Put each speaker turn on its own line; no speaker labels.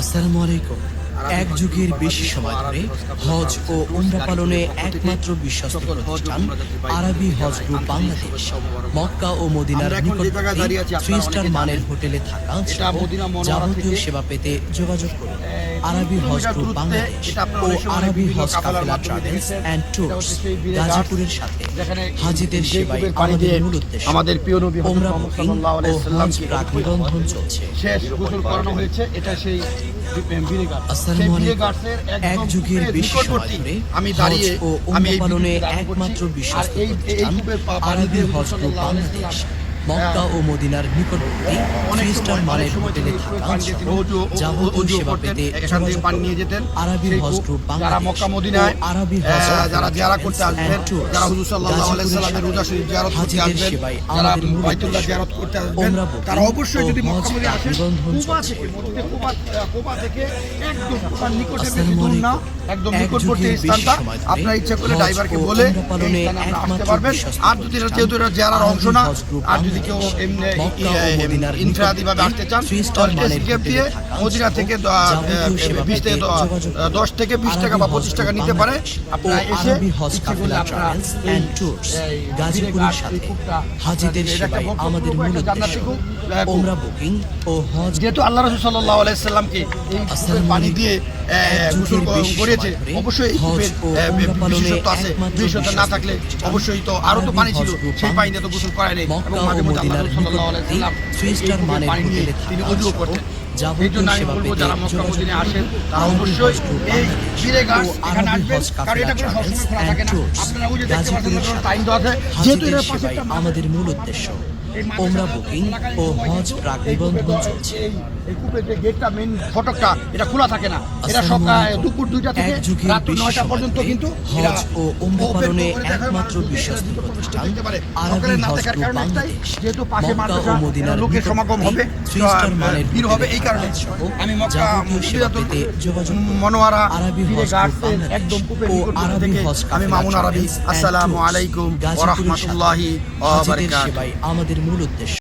আসসালামু আলাইকুম।
এক যুগের বেশি সময় ধরে হজ ও উমরা পালনে একমাত্র বিশ্বস্ত প্রতিষ্ঠান আরবি হজ গ্রুপ বাংলাদেশ। মক্কা ও মদিনার নিকটবর্তী থ্রি স্টার মানের হোটেলে থাকা যাবতীয় সেবা পেতে যোগাযোগ করুন। আরবি হজ গ্রুপ বাংলাদেশ ও আরবি হজ কাফেলা ট্রাভেলস। অ্যান্ড ট্যুরস গাজীপুরের সাথে হাজিদের
যে
সেবাই
কূপের পানি
আমাদের মূল উদ্দেশ্য
আমাদের প্রিয় নবী
ওমরা
মুহাম্মদ
বুকিং
সাল্লাল্লাহু
ও হজ প্রাক নিবন্ধন চলছে
শেষ গোসল করানো হয়েছে এটা সেই
এক যুগের বেশি সময় ধরে
আমি দাঁড়িয়ে
ও
করছি।
একমাত্র বিশ্বস্ত প্রতিষ্ঠান আরবি হজ গ্রুপ বাংলাদেশ। মক্কা ও মদিনার নিকটবর্তী থ্রি স্টার মানের হোটেলে থাকা
পানি
যাবতীয় সেবা পেতে
এখান থেকে
যোগাযোগ
নিয়ে যেতেন।
আরবি হজ গ্রুপ
যারা মক্কা মদিনায়,
আরবি হজ
যারা জিয়ারা করতে আসবেন, যারা হুজুর সাল্লাল্লাহু আলাইহি সাল্লামের রোজা শরীফ জিয়ারত করতে আসবেন, যারা বাইতুল্লাহ জিয়ারত করতে আসবেন, তারা অবশ্যই যদি মক্কা মদিনায় আসেন, কুবা থেকে, মসজিদে কুবা- থেকে একদম কুবার নিকটে বেশি দূর না। একদম নিকটবর্তী স্থানটা আপনার ইচ্ছা করলে ড্রাইভারকে বলে আসতে পারবেন আর যদি যেহেতু এটা জেলার অংশ না আর যদি কেউ
বাংলাদেশ।
এমনি
মক্কা ও মদিনার
ইনফ্রাদি ভাবে
নিকটবর্তী
আসতে চান দিয়ে মদিনা থেকে বিশ থেকে। দশ থেকে বিশ টাকা বা পঁচিশ টাকা নিতে পারে আপনারা এসে
গাজীপুরের সাথে হাজিদের সেবাই আমাদের মূল উদ্দেশ্য। ওমরা বুকিং ও হজ
যেহেতু আল্লাহ রসুল সাল্লাহ আলাইসাল্লামকে এই কূপের পানি দিয়ে গোসল করেছে অবশ্যই এই কূপের বিশেষত্ব আছে বিশেষত্ব না থাকলে অবশ্যই তো আরও তো পানি ছিল সেই পানি দিয়ে তো গোসল করায় নেই। এবং মাঝে মধ্যে আল্লাহ রসুল সাল্লাহ আলাইসাল্লাম পানি নিয়ে তিনি অজুও করতেন। এই জন্য আমি বলব যারা মক্কা মদিনে আসেন তারা অবশ্যই এই ফিরে গাছ এখানে আসবেন কারণ এটা কোনো সবসময় খোলা থাকে না। আপনারা ওই যে দেখতে পাচ্ছেন টাইম দেওয়া আছে। যেহেতু একটা
আমাদের মূল উদ্দেশ্য। ওমরা বুকিং ও হজ প্রাক নিবন্ধন চলছে।
এই কূপের যে গেটটা মেন ফটকটা এটা খোলা থাকে না। এটা সকাল দুপুর দুইটা থেকে রাত নয়টা পর্যন্ত কিন্তু
হজ ও
open
পালনে একমাত্র বিশ্বস্ত প্রতিষ্ঠান। আরবি
না
গ্রুপ
কারণ যেহেতু পাশে মাদ্রাসা, লোকের সমাগম হবে ভিড় হবে এই কারণে। আমি মক্কা
সেবা যোগাযোগ
মনোয়ারা
আরবি হজ
একদম কূপের
আরবি
থেকে আমি মামুন আরবি। আসসালামু আলাইকুম ওয়া রাহমাতুল্লাহি ওয়া বারাকাতুহু।
আমাদের মূল উদ্দেশ্য।